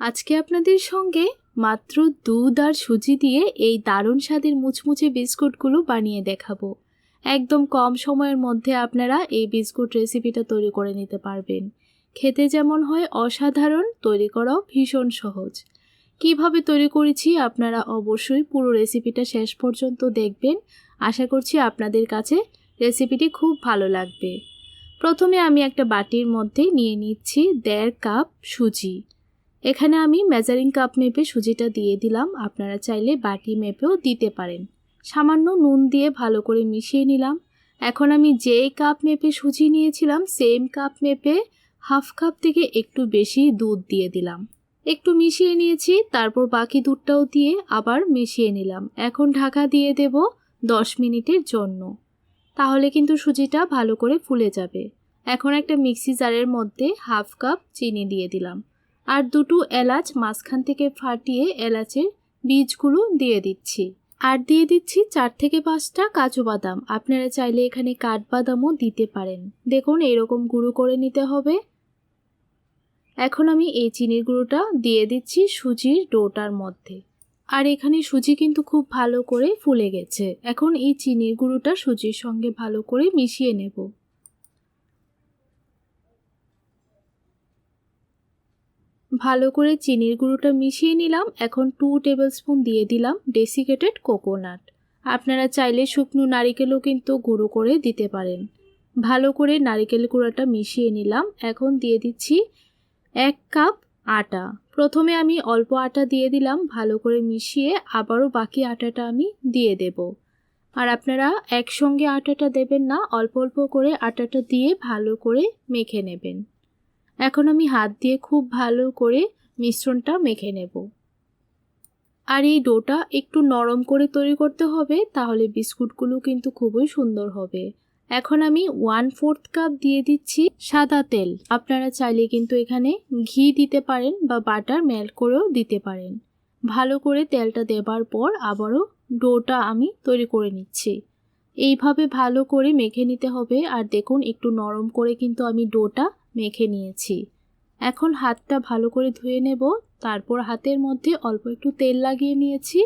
আজকে আপনাদের সঙ্গে মাত্র দুধ আর সুজি দিয়ে এই দারুণ স্বাদের মুচমুচে বিস্কুটগুলো বানিয়ে দেখাবো। একদম কম সময়ের মধ্যে আপনারা এই বিস্কুট রেসিপিটা তৈরি করে নিতে পারবেন। খেতে যেমন হয় অসাধারণ, তৈরি করাও ভীষণ সহজ। কীভাবে তৈরি করেছি আপনারা অবশ্যই পুরো রেসিপিটা শেষ পর্যন্ত দেখবেন। আশা করছি আপনাদের কাছে রেসিপিটি খুব ভালো লাগবে। প্রথমে আমি একটা বাটির মধ্যে নিয়ে নিচ্ছি দেড় কাপ সুজি। এখানে আমি মেজারিং কাপ মেপে সুজিটা দিয়ে দিলাম। আপনারা চাইলে বাটি মেপেও দিতে পারেন। সামান্য নুন দিয়ে ভালো করে মিশিয়ে নিলাম। এখন আমি যে কাপ মেপে সুজি নিয়েছিলাম সেম কাপ মেপে হাফ কাপ থেকে একটু বেশি দুধ দিয়ে দিলাম। একটু মিশিয়ে নিয়েছি, তারপর বাকি দুধটাও দিয়ে আবার মিশিয়ে নিলাম। এখন ঢাকা দিয়ে দেব দশ মিনিটের জন্য। তাহলে কিন্তু সুজিটা ভালো করে ফুলে যাবে। এখন একটা মিক্সি জারের মধ্যে হাফ কাপ চিনি দিয়ে দিলাম। আর দুটো এলাচ মাঝখান থেকে ফাটিয়ে এলাচের বীজগুলো দিয়ে দিচ্ছি। আর দিয়ে দিচ্ছি চার থেকে পাঁচটা কাজু বাদাম। আপনারা চাইলে এখানে কাঠবাদামও দিতে পারেন। দেখুন, এরকম গুঁড়ো করে নিতে হবে। এখন আমি এই চিনির গুঁড়োটা দিয়ে দিচ্ছি সুজির ডোটার মধ্যে। আর এখানে সুজি কিন্তু খুব ভালো করে ফুলে গেছে। এখন এই চিনির গুঁড়োটা সুজির সঙ্গে ভালো করে মিশিয়ে নেব। ভালো করে চিনির গুঁড়োটা মিশিয়ে নিলাম। এখন টু টেবিল স্পুন দিয়ে দিলাম ডেসিকেটেড কোকোনাট আপনারা চাইলে শুকনো নারিকেলও কিন্তু গুঁড়ো করে দিতে পারেন। ভালো করে নারিকেল গুঁড়োটা মিশিয়ে নিলাম। এখন দিয়ে দিচ্ছি এক কাপ আটা। প্রথমে আমি অল্প আটা দিয়ে দিলাম। ভালো করে মিশিয়ে আবারও বাকি আটাটা আমি দিয়ে দেব। আর আপনারা একসঙ্গে আটাটা দেবেন না। অল্প অল্প করে আটাটা দিয়ে ভালো করে মেখে নেবেন। এখন আমি হাত দিয়ে খুব ভালো করে মিশ্রণটা মেখে নেব। আর এই ডোটা একটু নরম করে তৈরি করতে হবে, তাহলে বিস্কুটগুলো কিন্তু খুবই সুন্দর হবে। এখন আমি ওয়ান ফোর্থ কাপ দিয়ে দিচ্ছি সাদা তেল। আপনারা চাইলে কিন্তু এখানে ঘি দিতে পারেন বা বাটার মেল্ট করেও দিতে পারেন। ভালো করে তেলটা দেবার পর আবারও ডোটা আমি তৈরি করে নিচ্ছি। এইভাবে ভালো করে মেখে নিতে হবে। আর দেখুন, একটু নরম করে কিন্তু আমি ডোটা মেখে নিয়েছি। এখন হাতটা ভালো করে ধুয়ে নেব, তারপর হাতের মধ্যে অল্প একটু তেল লাগিয়ে নিয়েছি।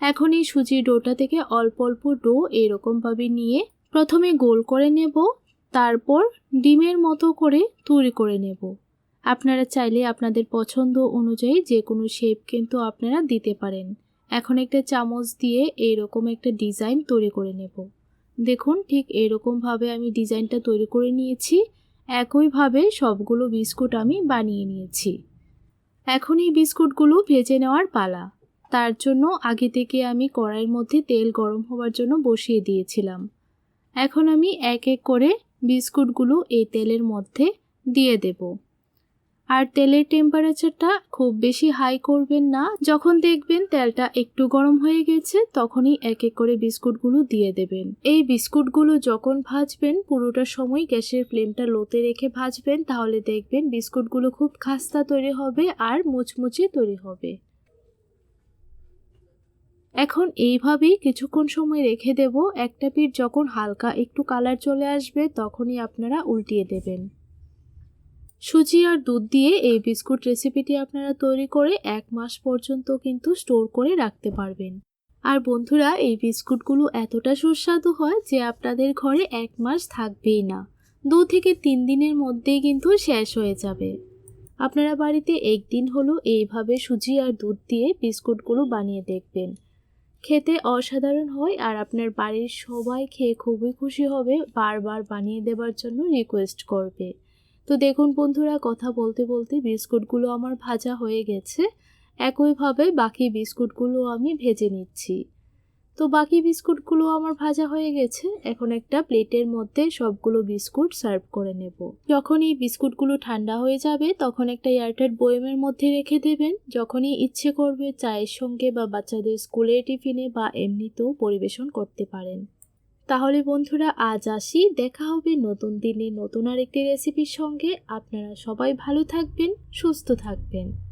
এখন এই সুজির ডোটা থেকে অল্প অল্প ডো এরকমভাবে নিয়ে প্রথমে গোল করে নেব, তারপর ডিমের মতো করে তৈরি করে নেব। আপনারা চাইলে আপনাদের পছন্দ অনুযায়ী যে কোনো শেপ কিন্তু আপনারা দিতে পারেন। এখন একটা চামচ দিয়ে এইরকম একটা ডিজাইন তৈরি করে নেব। দেখুন ঠিক এরকমভাবে আমি ডিজাইনটা তৈরি করে নিয়েছি। একইভাবে সবগুলো বিস্কুট আমি বানিয়ে নিয়েছি। এখন এই বিস্কুটগুলো ভেজে নেওয়ার পালা। তার জন্য আগে থেকে আমি কড়াইয়ের মধ্যে তেল গরম হওয়ার জন্য বসিয়ে দিয়েছিলাম। এখন আমি এক এক করে বিস্কুটগুলো এই তেলের মধ্যে দিয়ে দেব। আর তেলের টেম্পারেচারটা খুব বেশি হাই করবেন না। যখন দেখবেন তেলটা একটু গরম হয়ে গেছে, তখনই এক এক করে বিস্কুটগুলো দিয়ে দেবেন। এই বিস্কুটগুলো যখন ভাজবেন, পুরোটা সময় গ্যাসের ফ্লেমটা লোতে রেখে ভাজবেন, তাহলে দেখবেন বিস্কুটগুলো খুব খাস্তা তৈরি হবে আর মুচমুচে তৈরি হবে। এখন এইভাবেই কিছুক্ষণ সময় রেখে দেব। একটা পিঠ যখন হালকা একটু কালার চলে আসবে, তখনই আপনারা উল্টিয়ে দেবেন। সুজি আর দুধ দিয়ে এই বিস্কুট রেসিপিটি আপনারা তৈরি করে এক মাস পর্যন্ত কিন্তু স্টোর করে রাখতে পারবেন। আর বন্ধুরা, এই বিস্কুটগুলো এতটা সুস্বাদু হয় যে আপনাদের ঘরে এক মাস থাকবেই না। দু থেকে তিন দিনের মধ্যেই কিন্তু শেষ হয়ে যাবে। আপনারা বাড়িতে একদিন হলো এইভাবে সুজি আর দুধ দিয়ে বিস্কুটগুলো বানিয়ে দেখবেন। খেতে অসাধারণ হয় আর আপনার বাড়ির সবাই খেয়ে খুবই খুশি হবে বারবার বানিয়ে দেবার জন্য রিকোয়েস্ট করবে। তো দেখুন বন্ধুরা, কথা বলতে বলতে বিস্কুটগুলো আমার ভাজা হয়ে গেছে। একইভাবে বাকি বিস্কুটগুলো আমি ভেজে নিচ্ছি। তো বাকি বিস্কুটগুলো আমার ভাজা হয়ে গেছে। এখন একটা প্লেটের মধ্যে সবগুলো বিস্কুট সার্ভ করে নেব। যখন এই বিস্কুটগুলো ঠান্ডা হয়ে যাবে, তখন একটা এয়ারটাইট বয়েমের মধ্যে রেখে দেবেন। যখনই ইচ্ছে করবে, চায়ের সঙ্গে বা বাচ্চাদের স্কুলের টিফিনে বা এমনিতেও পরিবেশন করতে পারেন। তাহলে বন্ধুরা, আজ আসি। দেখা হবে নতুন দিনে নতুন আরেকটি রেসিপির সঙ্গে। আপনারা সবাই ভালো থাকবেন, সুস্থ থাকবেন।